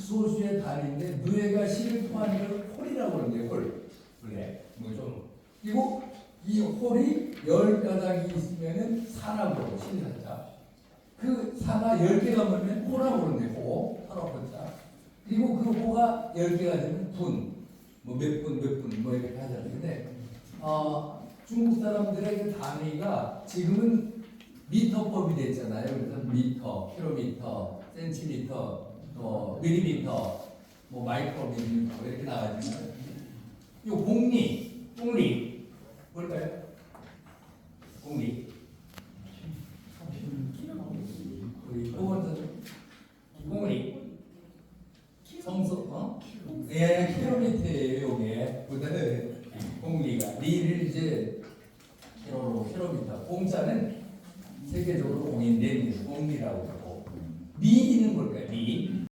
극소수의 단위인데 누에가 시를 통하는 걸 홀이라고 그러는데 홀. 원래 뭐죠? 그리고 이 홀이 열 가닥이 있으면은 사라고 신사자. 그 사가 열 개가 모이면 호라고 그러는데 호, 하라고자. 그리고 그 호가 열 개가 되면 분, 뭐 몇 분, 몇 분, 뭐 이렇게 하잖아요. 어, 중국 사람들의 그 단위가 지금은 미터법이 됐잖아요. 그래서 미터, 킬로미터, 센티미터, 또 밀리미터, 뭐 마이크로미터 이렇게 나가잖아요. 이 공리, 공리 뭘까요? 공리. 우리 또 먼저 공리. 성소, 어? 예, 킬로미터예요, 이게. 그다음에 공리가 리를 이제 킬로로 킬로미터. 공자는 세계적으로 공인된 공리라고